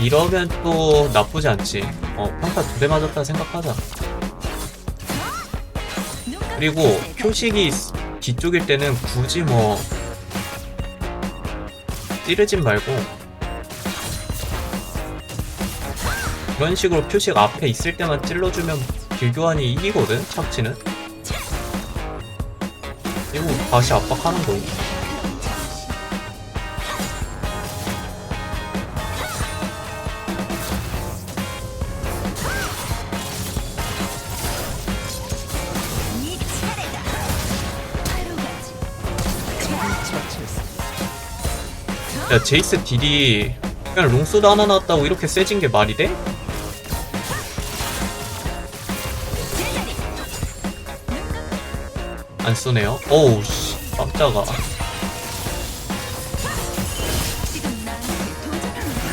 이러면 또 나쁘지 않지. 어, 평타 두 대 맞았다 생각하자. 그리고 표식이 뒤쪽일 때는 굳이 뭐 찌르진 말고 이런 식으로 표식 앞에 있을 때만 찔러주면 길교환이 이기거든 착지는. 그리고 다시 압박하는 거고 야 제이스 딜이 그냥 롱소드 하나 나왔다고 이렇게 세진 게 말이 돼? 안 쏘네요? 어우 씨 깜짝아. 지금 나한테 도전하는 거야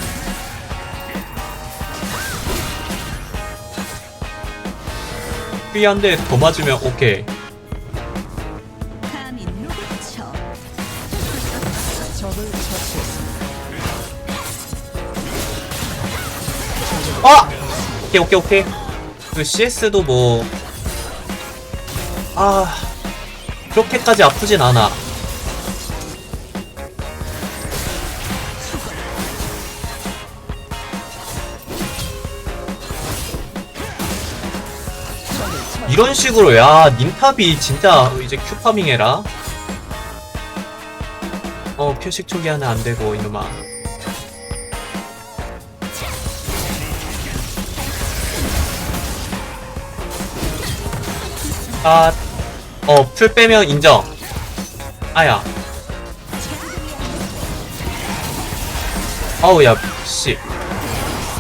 삐한대더 맞으면 오케이 아! 오케이 오케이 오케이. 그 CS도 뭐 아... 그렇게까지 아프진 않아. 이런 식으로 야 닌탑이 진짜 이제 큐파밍 해라. 어 표식 초기화는 안되고 이놈아 아, 어, 풀 빼면 인정. 아야. 아우, 야, 씨.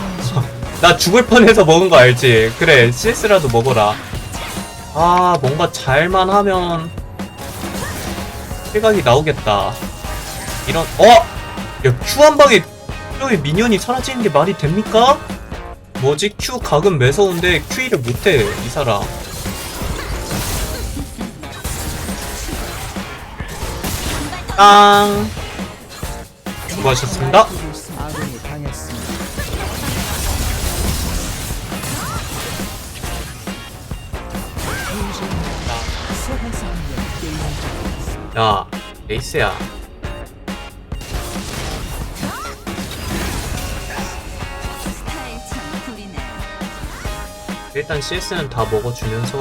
나 죽을 뻔해서 먹은 거 알지? 그래, CS라도 먹어라. 아, 뭔가 잘만 하면, 생각이 나오겠다. 이런, 어! 야, Q 한 방에 뼈에 미니언이 사라지는 게 말이 됩니까? 뭐지? Q 각은 매서운데 Q를 못해, 이 사람. 땅. 수고하셨습니다. 야, 에이스야. 일단 CS는 다 먹어주면서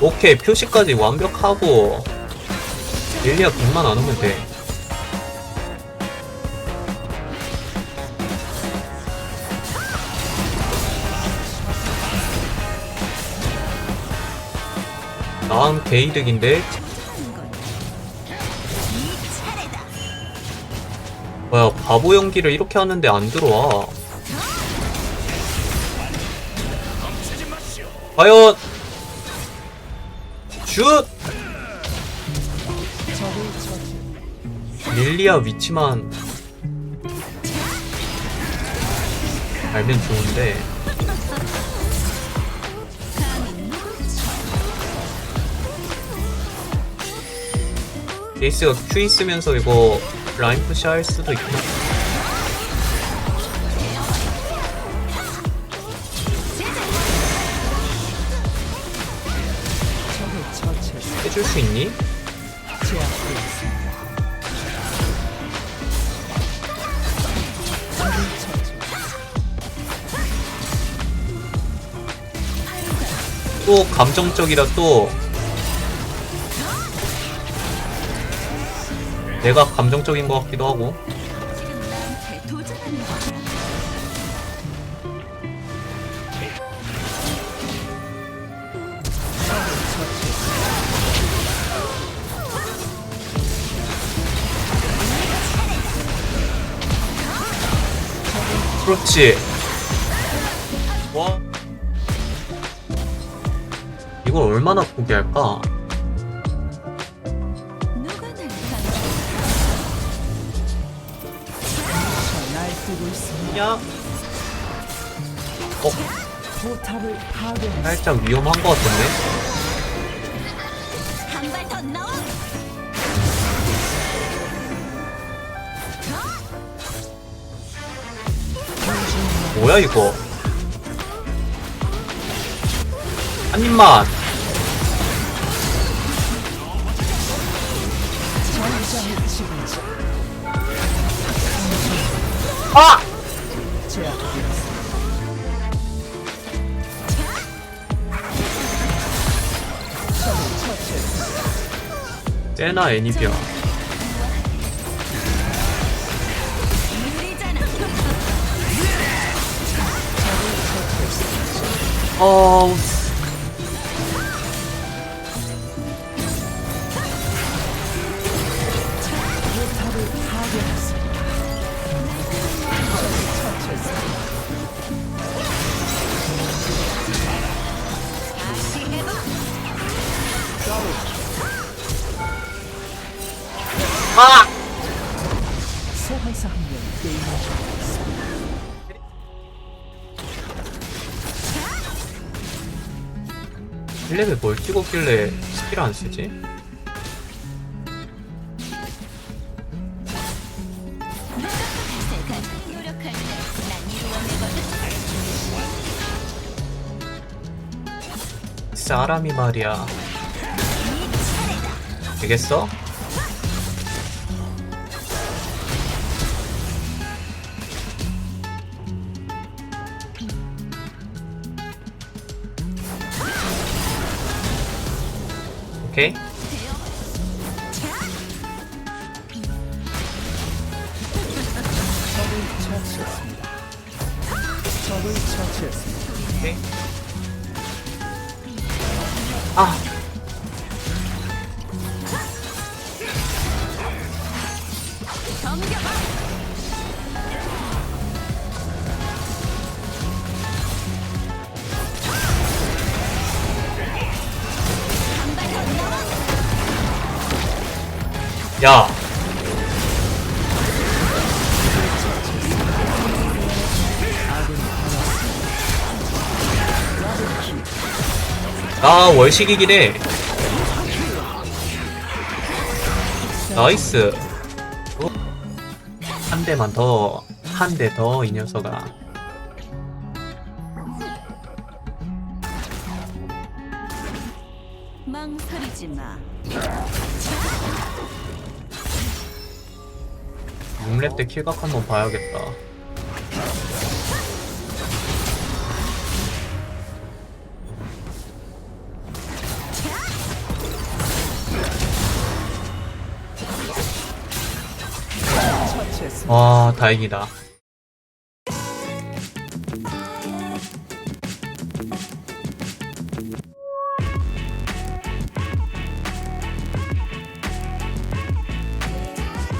오케이 표시까지 완벽하고. 릴리아 100만 안 오면 돼. 네 차례다 뭐야 바보 연기를 이렇게 하는데 안 들어와. 과연 슛. 릴리아 위치만 알면 좋은데 에이스가 Q 있으면서 이거 라인 푸시 할 수도 있구나 해줄 수 있니? 또 감정적이라 또 내가 감정적인 것 같기도 하고 그렇지. 와. 이걸 얼마나 포기할까? 그냥 어. 살짝 위험한 것 같은데. 뭐야 이거? 한 입만. 아! 제나 애니비아. 해봐. 아! 소환사 한명 게임을 종료했습니다. 일레벨뭘 찍었길래 스킬 안 쓰지? 사람이 말이야. 되겠어? 오케이. 오케이. 아! 야! 나 월식이긴 해. 나이스. 어? 한 대만 더, 한 대 더, 이 녀석아. 망설이지 마. 6렙 때 킬각 한번 봐야겠다. 와, 다행이다.